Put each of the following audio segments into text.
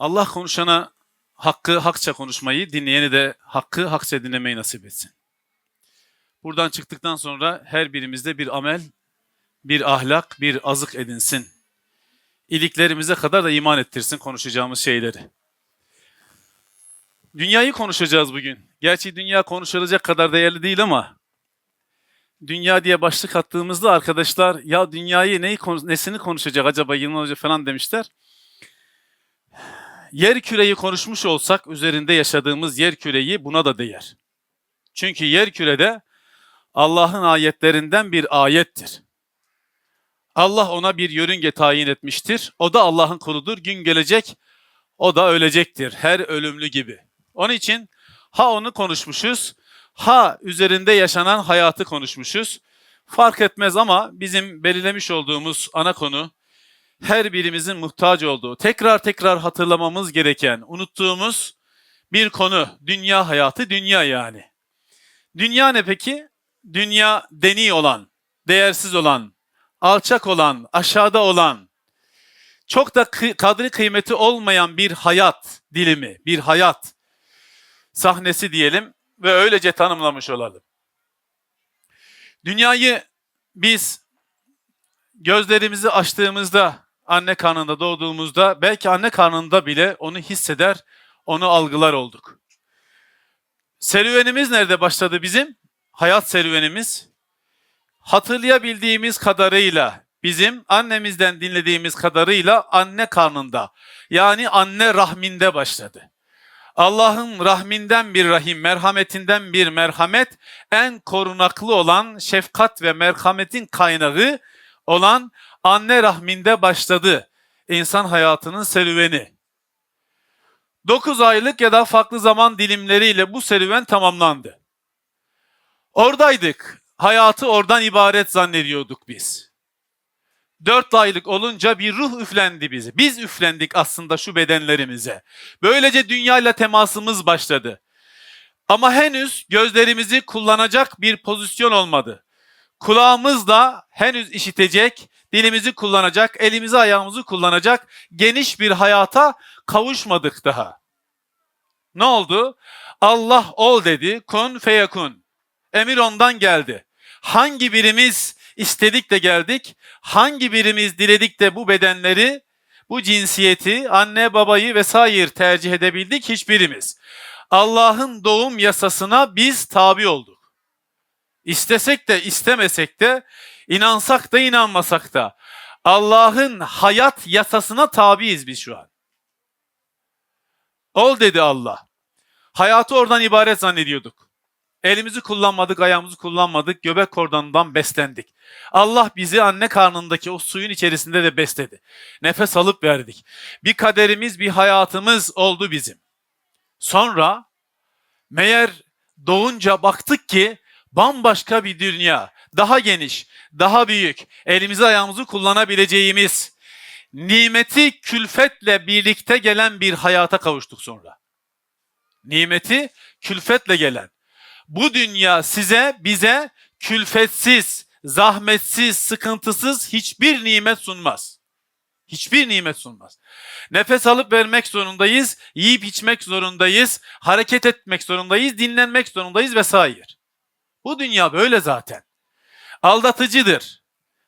Allah konuşana hakkı hakça konuşmayı, dinleyeni de hakkı hakça dinlemeyi nasip etsin. Buradan çıktıktan sonra her birimizde bir amel, bir ahlak, bir azık edinsin. İliklerimize kadar da iman ettirsin konuşacağımız şeyleri. Dünyayı konuşacağız bugün. Gerçi dünya konuşulacak kadar değerli değil ama dünya diye başlık attığımızda arkadaşlar ya dünyayı neyi nesini konuşacak acaba Yılmaz Hoca falan demişler. Yer küreyi konuşmuş olsak üzerinde yaşadığımız yer küreyi buna da değer. Çünkü yer kürede Allah'ın ayetlerinden bir ayettir. Allah ona bir yörünge tayin etmiştir. O da Allah'ın kuludur. Gün gelecek o da ölecektir. Her ölümlü gibi. Onun için ha onu konuşmuşuz, ha üzerinde yaşanan hayatı konuşmuşuz. Fark etmez ama bizim belirlemiş olduğumuz ana konu her birimizin muhtaç olduğu, tekrar tekrar hatırlamamız gereken, unuttuğumuz bir konu. Dünya hayatı, dünya yani. Dünya ne peki? Dünya deni olan, değersiz olan, alçak olan, aşağıda olan, çok da kadri kıymeti olmayan bir hayat dilimi, bir hayat sahnesi diyelim ve öylece tanımlamış olalım. Dünyayı biz gözlerimizi açtığımızda, anne karnında doğduğumuzda, belki anne karnında bile onu hisseder, onu algılar olduk. Serüvenimiz nerede başladı bizim? Hayat serüvenimiz. Hatırlayabildiğimiz kadarıyla, bizim annemizden dinlediğimiz kadarıyla anne karnında, yani anne rahminde başladı. Allah'ın rahminden bir rahim, merhametinden bir merhamet, en korunaklı olan şefkat ve merhametin kaynağı olan anne rahminde başladı insan hayatının serüveni. 9 aylık ya da farklı zaman dilimleriyle bu serüven tamamlandı. Oradaydık. Hayatı oradan ibaret zannediyorduk biz. 4 aylık olunca bir ruh üflendi bize. Biz üflendik aslında şu bedenlerimize. Böylece dünyayla temasımız başladı. Ama henüz gözlerimizi kullanacak bir pozisyon olmadı. Kulağımız da henüz işitecek, dilimizi kullanacak, elimizi ayağımızı kullanacak geniş bir hayata kavuşmadık daha. Ne oldu? Allah ol dedi, kun feyekun. Emir ondan geldi. Hangi birimiz istedik de geldik, hangi birimiz diledik de bu bedenleri, bu cinsiyeti, anne babayı vesaire tercih edebildik hiçbirimiz. Allah'ın doğum yasasına biz tabi olduk. İstesek de istemesek de, inansak da inanmasak da Allah'ın hayat yasasına tabiiz biz şu an. Ol dedi Allah. Hayatı oradan ibaret zannediyorduk. Elimizi kullanmadık, ayağımızı kullanmadık, göbek kordonundan beslendik. Allah bizi anne karnındaki o suyun içerisinde de besledi. Nefes alıp verdik. Bir kaderimiz, bir hayatımız oldu bizim. Sonra meğer doğunca baktık ki bambaşka bir dünya, daha geniş, daha büyük, elimizi ayağımızı kullanabileceğimiz, nimeti külfetle birlikte gelen bir hayata kavuştuk sonra. Nimeti külfetle gelen. Bu dünya size, bize külfetsiz, zahmetsiz, sıkıntısız hiçbir nimet sunmaz. Hiçbir nimet sunmaz. Nefes alıp vermek zorundayız, yiyip içmek zorundayız, hareket etmek zorundayız, dinlenmek zorundayız vesaire. Bu dünya böyle zaten. Aldatıcıdır,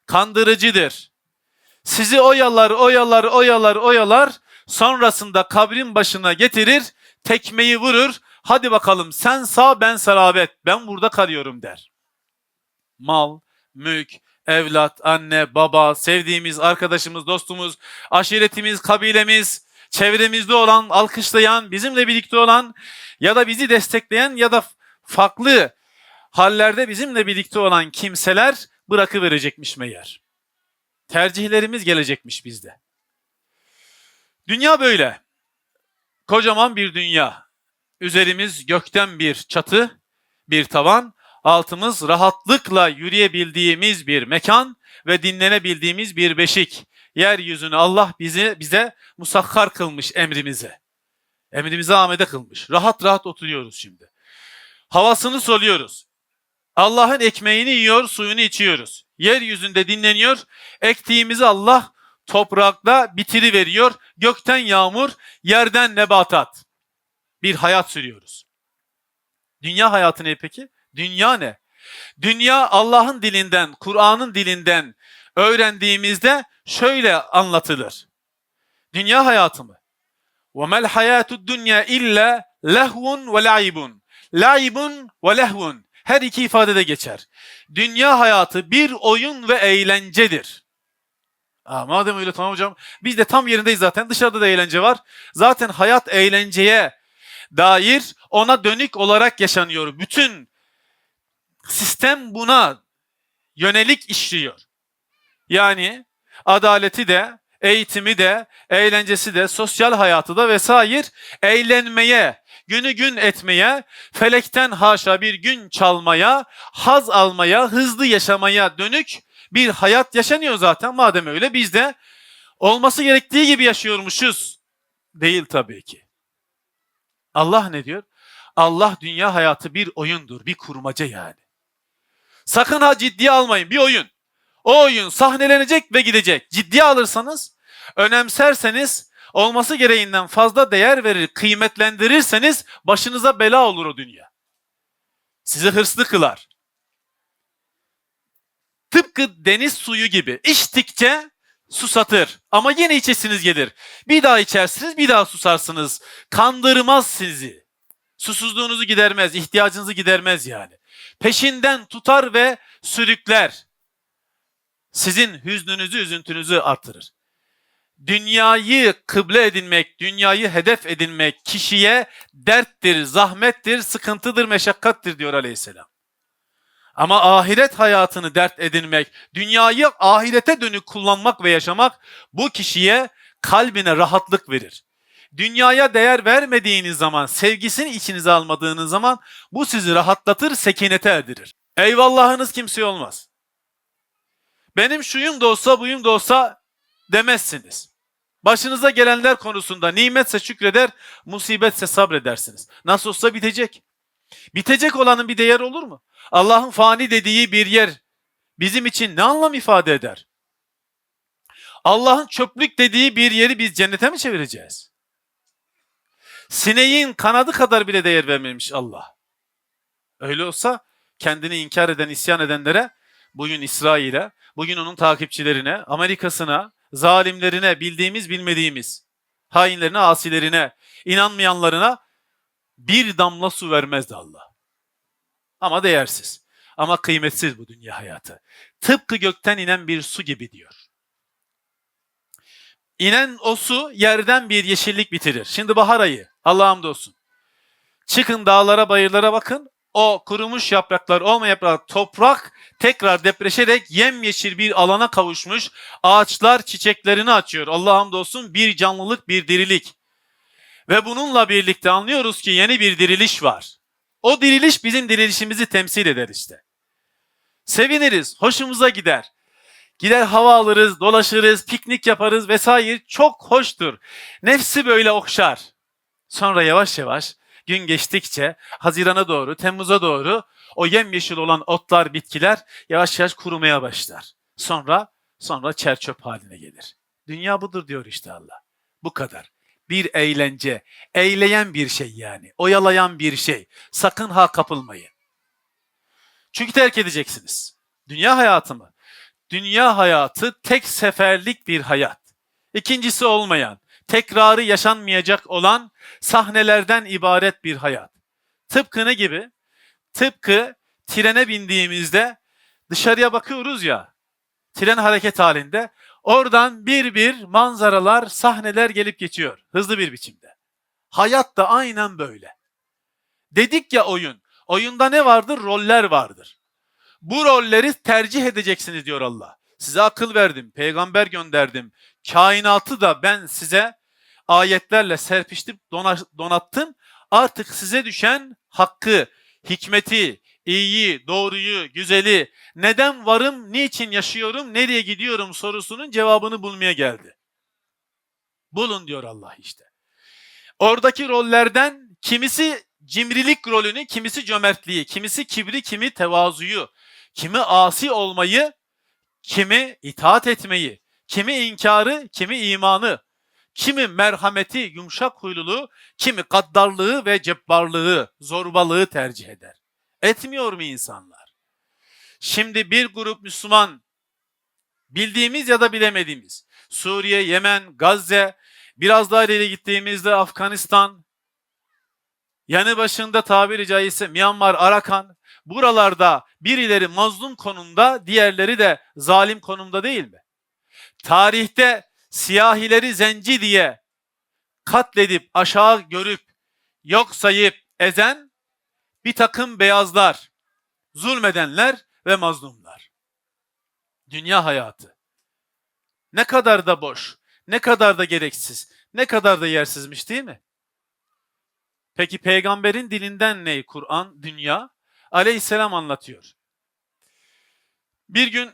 kandırıcıdır. Sizi oyalar, oyalar, oyalar, oyalar, sonrasında kabrin başına getirir, tekmeyi vurur, hadi bakalım sen sağ ben serabet, ben burada kalıyorum der. Mal, mülk, evlat, anne, baba, sevdiğimiz arkadaşımız, dostumuz, aşiretimiz, kabilemiz, çevremizde olan, alkışlayan, bizimle birlikte olan ya da bizi destekleyen ya da farklı hallerde bizimle birlikte olan kimseler bırakıverecekmiş meğer. Tercihlerimiz gelecekmiş bizde. Dünya böyle. Kocaman bir dünya. Üzerimiz gökten bir çatı, bir tavan, altımız rahatlıkla yürüyebildiğimiz bir mekan ve dinlenebildiğimiz bir beşik. Yeryüzünü Allah bizi bize musakkar kılmış emrimize. Emrimize amede kılmış. Rahat rahat oturuyoruz şimdi. Havasını soluyoruz. Allah'ın ekmeğini yiyor, suyunu içiyoruz. Yeryüzünde dinleniyor. Ektiğimizi Allah toprakta bitiri veriyor. Gökten yağmur, yerden nebatat. Bir hayat sürüyoruz. Dünya hayatı ne peki? Dünya ne? Dünya Allah'ın dilinden, Kur'an'ın dilinden öğrendiğimizde şöyle anlatılır. Dünya hayatı mı? وَمَا الْحَيَاتُ الدُّنْيَا اِلَّا لَهْوٌ وَلَعِبٌ Laibun ve lehvun. Her iki ifadede geçer. Dünya hayatı bir oyun ve eğlencedir. Aa, madem öyle tamam hocam. Biz de tam yerindeyiz zaten. Dışarıda da eğlence var. Zaten hayat eğlenceye dair ona dönük olarak yaşanıyor. Bütün sistem buna yönelik işliyor. Yani adaleti de, eğitimi de, eğlencesi de, sosyal hayatı da vesaire eğlenmeye, günü gün etmeye, felekten haşa bir gün çalmaya, haz almaya, hızlı yaşamaya dönük bir hayat yaşanıyor zaten. Madem öyle biz de olması gerektiği gibi yaşıyormuşuz. Değil tabii ki. Allah ne diyor? Allah dünya hayatı bir oyundur, bir kurmaca yani. Sakın ha ciddiye almayın, bir oyun. O oyun sahnelenecek ve gidecek. Ciddiye alırsanız, önemserseniz, olması gereğinden fazla değer verir, kıymetlendirirseniz başınıza bela olur o dünya. Sizi hırslı kılar. Tıpkı deniz suyu gibi içtikçe susatır ama yine içesiniz gelir. Bir daha içersiniz, bir daha susarsınız. Kandırmaz sizi. Susuzluğunuzu gidermez, ihtiyacınızı gidermez yani. Peşinden tutar ve sürükler. Sizin hüznünüzü, üzüntünüzü artırır. Dünyayı kıble edinmek, dünyayı hedef edinmek kişiye derttir, zahmettir, sıkıntıdır, meşakkattir diyor aleyhisselam. Ama ahiret hayatını dert edinmek, dünyayı ahirete dönük kullanmak ve yaşamak bu kişiye kalbine rahatlık verir. Dünyaya değer vermediğiniz zaman, sevgisini içinize almadığınız zaman bu sizi rahatlatır, sekinete erdirir. Eyvallahınız kimseye olmaz. Benim şuyum da olsa buyum da olsa demezsiniz. Başınıza gelenler konusunda nimetse şükreder, musibetse sabredersiniz. Nasıl olsa bitecek. Bitecek olanın bir değer olur mu? Allah'ın fani dediği bir yer bizim için ne anlam ifade eder? Allah'ın çöplük dediği bir yeri biz cennete mi çevireceğiz? Sineğin kanadı kadar bile değer vermemiş Allah. Öyle olsa kendini inkar eden, isyan edenlere, bugün İsrail'e, bugün onun takipçilerine, Amerika'sına, zalimlerine, bildiğimiz bilmediğimiz, hainlerine, asilerine, inanmayanlarına bir damla su vermezdi Allah. Ama değersiz. Ama kıymetsiz bu dünya hayatı. Tıpkı gökten inen bir su gibi diyor. İnen o su yerden bir yeşillik bitirir. Şimdi bahar ayı. Allah'a hamdolsun. Çıkın dağlara bayırlara bakın. O kurumuş yapraklar, olmayan yapraklar, toprak tekrar depreşerek yemyeşil bir alana kavuşmuş. Ağaçlar çiçeklerini açıyor. Allah'a hamdolsun bir canlılık, bir dirilik. Ve bununla birlikte anlıyoruz ki yeni bir diriliş var. O diriliş bizim dirilişimizi temsil eder işte. Seviniriz, hoşumuza gider. Gider hava alırız, dolaşırız, piknik yaparız vesaire çok hoştur. Nefsi böyle okşar. Sonra yavaş yavaş gün geçtikçe Haziran'a doğru, Temmuz'a doğru o yemyeşil olan otlar, bitkiler yavaş yavaş kurumaya başlar. Sonra sonra çerçöp haline gelir. Dünya budur diyor işte Allah. Bu kadar. Bir eğlence, eğleyen bir şey yani, oyalayan bir şey. Sakın ha kapılmayın. Çünkü terk edeceksiniz. Dünya hayatı mı? Dünya hayatı tek seferlik bir hayat. İkincisi olmayan, tekrarı yaşanmayacak olan sahnelerden ibaret bir hayat. Tıpkı ne gibi? Tıpkı trene bindiğimizde dışarıya bakıyoruz ya, tren hareket halinde. Oradan bir bir manzaralar, sahneler gelip geçiyor hızlı bir biçimde. Hayat da aynen böyle. Dedik ya oyun. Oyunda ne vardır? Roller vardır. Bu rolleri tercih edeceksiniz diyor Allah. Size akıl verdim, peygamber gönderdim. Kainatı da ben size ayetlerle serpiştim, donattım. Artık size düşen hakkı, hikmeti, iyiyi, doğruyu, güzeli, neden varım, niçin yaşıyorum, nereye gidiyorum sorusunun cevabını bulmaya geldi. Bulun diyor Allah işte. Oradaki rollerden kimisi cimrilik rolünü, kimisi cömertliği, kimisi kibri, kimi tevazuyu, kimi asi olmayı, kimi itaat etmeyi, Kimi inkarı, kimi imanı, kimi merhameti, yumuşak huyluluğu, kimi gaddarlığı ve cebbarlığı, zorbalığı tercih eder. Etmiyor mu insanlar? Şimdi bir grup Müslüman bildiğimiz ya da bilemediğimiz Suriye, Yemen, Gazze, biraz daha ileri gittiğimizde Afganistan, yanı başında tabiri caizse Myanmar, Arakan, buralarda birileri mazlum konumda, diğerleri de zalim konumda değil mi? Tarihte siyahileri zenci diye katledip aşağı görüp yok sayıp ezen bir takım beyazlar, zulmedenler ve mazlumlar. Dünya hayatı. Ne kadar da boş, ne kadar da gereksiz, ne kadar da yersizmiş değil mi? Peki peygamberin dilinden ne Kur'an, dünya? Aleyhisselam anlatıyor. Bir gün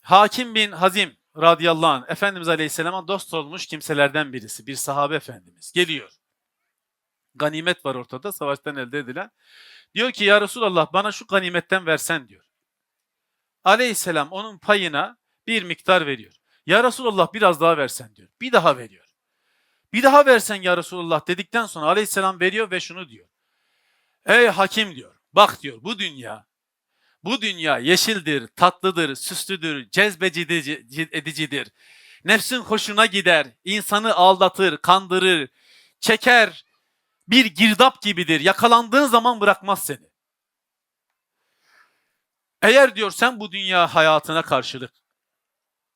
Hakim bin Hazim radıyallahu anh Efendimiz Aleyhisselam'a dost olmuş kimselerden birisi, bir sahabe efendimiz geliyor. Ganimet var ortada, savaştan elde edilen. Diyor ki ya Resulallah bana şu ganimetten versen diyor. Aleyhisselam onun payına bir miktar veriyor. Ya Resulallah biraz daha versen diyor. Bir daha veriyor. Bir daha versen ya Resulallah dedikten sonra aleyhisselam veriyor ve şunu diyor. Ey hakim diyor. Bak diyor bu dünya bu dünya yeşildir, tatlıdır, süslüdür, cezbecidir, edicidir. Nefsin hoşuna gider, insanı aldatır, kandırır, çeker, bir girdap gibidir. Yakalandığın zaman bırakmaz seni. Eğer diyor sen bu dünya hayatına karşılık,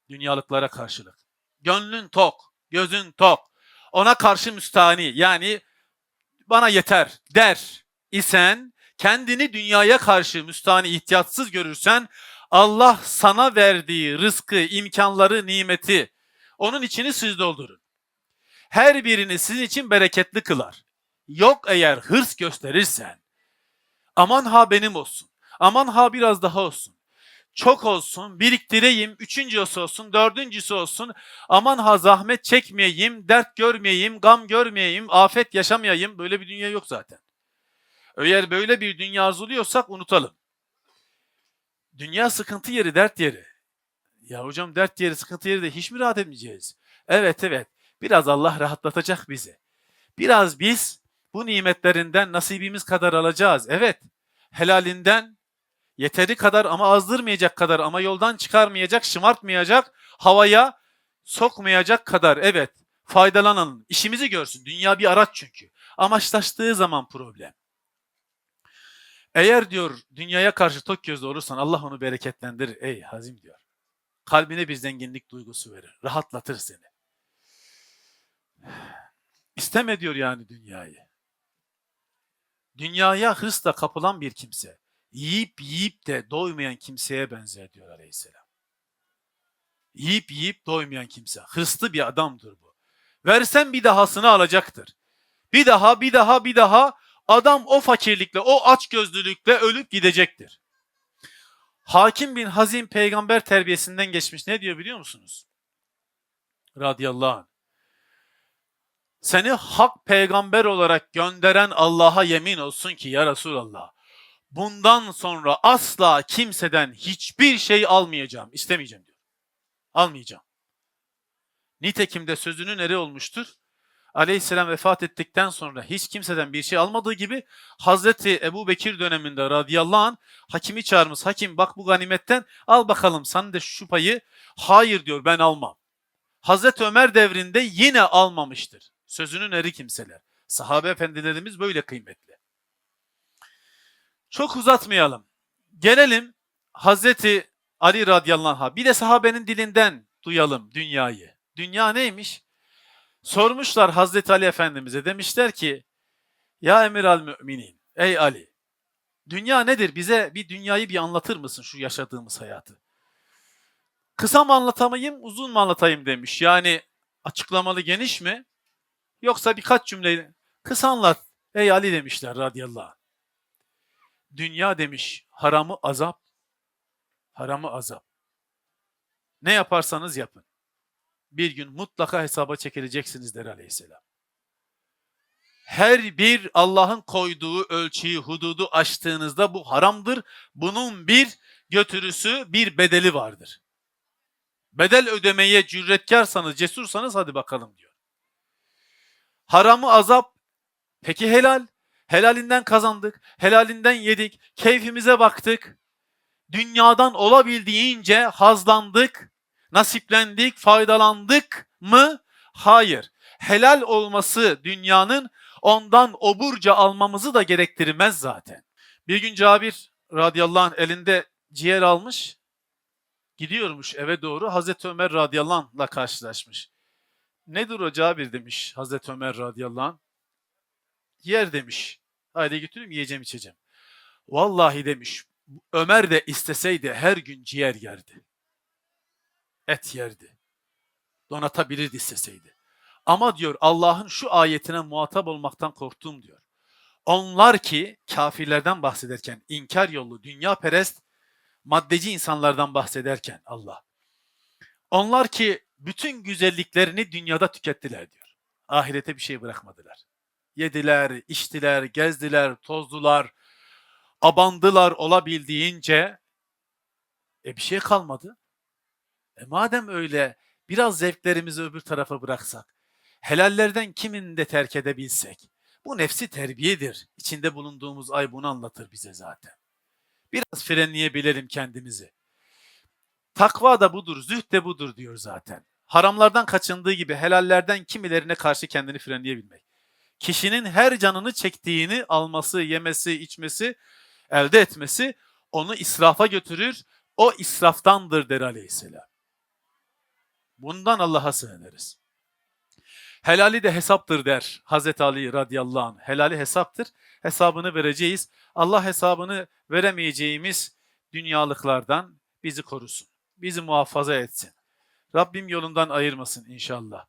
dünyalıklara karşılık, gönlün tok, gözün tok, ona karşı müstahni yani bana yeter der isen kendini dünyaya karşı müstahni ihtiyatsız görürsen Allah sana verdiği rızkı, imkanları, nimeti onun içini siz doldurun. Her birini sizin için bereketli kılar. Yok eğer hırs gösterirsen aman ha benim olsun. Aman ha biraz daha olsun. Çok olsun, biriktireyim, üçüncüsü olsun, dördüncüsü olsun. Aman ha zahmet çekmeyeyim, dert görmeyeyim, gam görmeyeyim, afet yaşamayayım. Böyle bir dünya yok zaten. Eğer böyle bir dünya arzuluyorsak unutalım. Dünya sıkıntı yeri, dert yeri. Ya hocam dert yeri, sıkıntı yeri de hiç mi rahat etmeyeceğiz? Evet evet. Biraz Allah rahatlatacak bizi. Biraz biz bu nimetlerinden nasibimiz kadar alacağız. Evet. Helalinden yeteri kadar ama azdırmayacak kadar ama yoldan çıkarmayacak, şımartmayacak, havaya sokmayacak kadar evet faydalanalım. İşimizi görsün. Dünya bir araç çünkü. Amaçlaştığı zaman problem. Eğer diyor dünyaya karşı tok gözlü olursan Allah onu bereketlendirir. Ey Hazim diyor. Kalbine bir zenginlik duygusu verir. Rahatlatır seni. İsteme diyor yani dünyayı. Dünyaya hırsla kapılan bir kimse, yiyip yiyip de doymayan kimseye benzer diyor aleyhisselam. Yiyip yiyip doymayan kimse. Hırslı bir adamdır bu. Versen bir dahasını alacaktır. Bir daha, bir daha, bir daha adam o fakirlikle, o açgözlülükle ölüp gidecektir. Hakim bin Hazim peygamber terbiyesinden geçmiş. Ne diyor biliyor musunuz? Radiyallahu. Seni hak peygamber olarak gönderen Allah'a yemin olsun ki ya Resulallah. Bundan sonra asla kimseden hiçbir şey almayacağım, istemeyeceğim diyor. Almayacağım. Nitekim de sözünün eri olmuştur. Aleyhisselam vefat ettikten sonra hiç kimseden bir şey almadığı gibi Hazreti Ebu Bekir döneminde radıyallahu anh hakimi çağırmış. Hakim bak bu ganimetten al bakalım sen de şu payı. Hayır diyor ben almam. Hazreti Ömer devrinde yine almamıştır. Sözünün eri kimseler. Sahabe efendilerimiz böyle kıymetli. Çok uzatmayalım. Gelelim Hazreti Ali radıyallahu anh'a. Bir de sahabenin dilinden duyalım dünyayı. Dünya neymiş? Sormuşlar Hazreti Ali Efendimiz'e demişler ki Ya emir al müminin ey Ali dünya nedir bize bir dünyayı bir anlatır mısın şu yaşadığımız hayatı? Kısa mı anlatamayayım uzun mu anlatayım demiş. Yani açıklamalı geniş mi? Yoksa birkaç cümle kısa anlat ey Ali demişler radıyallahu anh. Dünya demiş haramı azap, haramı azap. Ne yaparsanız yapın bir gün mutlaka hesaba çekileceksiniz der aleyhisselam. Her bir Allah'ın koyduğu ölçüyü, hududu aştığınızda bu haramdır. Bunun bir götürüsü, bir bedeli vardır. Bedel ödemeye cüretkarsanız, cesursanız hadi bakalım diyor. Haramı azap. Peki helal. Helalinden kazandık. Helalinden yedik. Keyfimize baktık. Dünyadan olabildiğince hazlandık. Nasiplendik, faydalandık mı? Hayır. Helal olması dünyanın ondan oburca almamızı da gerektirmez zaten. Bir gün Cabir radıyallahu anh elinde ciğer almış. Gidiyormuş eve doğru Hazreti Ömer radıyallahu anh'la karşılaşmış. Nedir o Cabir demiş Hazreti Ömer radıyallahu anh. Yer demiş. Haydi götüreyim yiyeceğim içeceğim. Vallahi demiş Ömer de isteseydi her gün ciğer yerdi. Et yerdi. Donatabilirdi isteseydi. Ama diyor Allah'ın şu ayetine muhatap olmaktan korktum diyor. Onlar ki kafirlerden bahsederken inkar yollu dünya perest maddeci insanlardan bahsederken Allah. Onlar ki bütün güzelliklerini dünyada tükettiler diyor. Ahirete bir şey bırakmadılar. Yediler, içtiler, gezdiler, tozdular, abandılar olabildiğince e bir şey kalmadı. E madem öyle biraz zevklerimizi öbür tarafa bıraksak, helallerden kimini de terk edebilsek, bu nefsi terbiyedir. İçinde bulunduğumuz ay bunu anlatır bize zaten. Biraz frenleyebilelim kendimizi. Takva da budur, zühd de budur diyor zaten. Haramlardan kaçındığı gibi helallerden kimilerine karşı kendini frenleyebilmek. Kişinin her canını çektiğini alması, yemesi, içmesi, elde etmesi onu israfa götürür. O israftandır der aleyhisselam. Bundan Allah'a sığınırız. Helali de hesaptır der Hazreti Ali radıyallahu anh. Helali hesaptır. Hesabını vereceğiz. Allah hesabını veremeyeceğimiz dünyalıklardan bizi korusun. Bizi muhafaza etsin. Rabbim yolundan ayırmasın inşallah.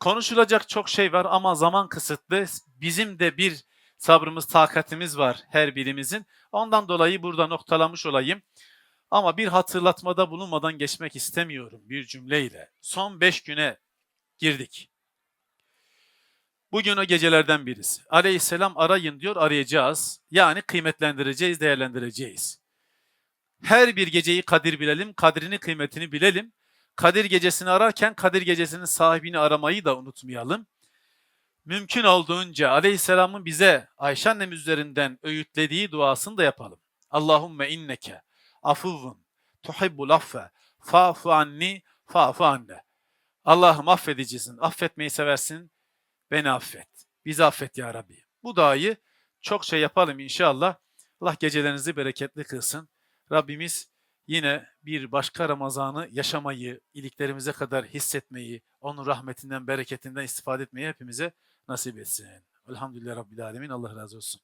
Konuşulacak çok şey var ama zaman kısıtlı. Bizim de bir sabrımız, takatimiz var her birimizin. Ondan dolayı burada noktalamış olayım. Ama bir hatırlatmada bulunmadan geçmek istemiyorum bir cümleyle. Son beş güne girdik. Bugün o gecelerden birisi. Aleyhisselam arayın diyor, arayacağız. Yani kıymetlendireceğiz, değerlendireceğiz. Her bir geceyi kadir bilelim, kadrini, kıymetini bilelim. Kadir gecesini ararken Kadir gecesinin sahibini aramayı da unutmayalım. Mümkün olduğunca Aleyhisselam'ın bize Ayşe annemiz üzerinden öğütlediği duasını da yapalım. Allahümme inneke afuvun tuhibbul affe fa'fu anni fa'fu anne. Allah'ım affedicisin, affetmeyi seversin, beni affet. Bizi affet ya Rabbi. Bu duayı çok şey yapalım inşallah. Allah gecelerinizi bereketli kılsın. Rabbimiz yine bir başka Ramazan'ı yaşamayı, iliklerimize kadar hissetmeyi, onun rahmetinden, bereketinden istifade etmeyi hepimize nasip etsin. Elhamdülillah Rabbil Alemin. Allah razı olsun.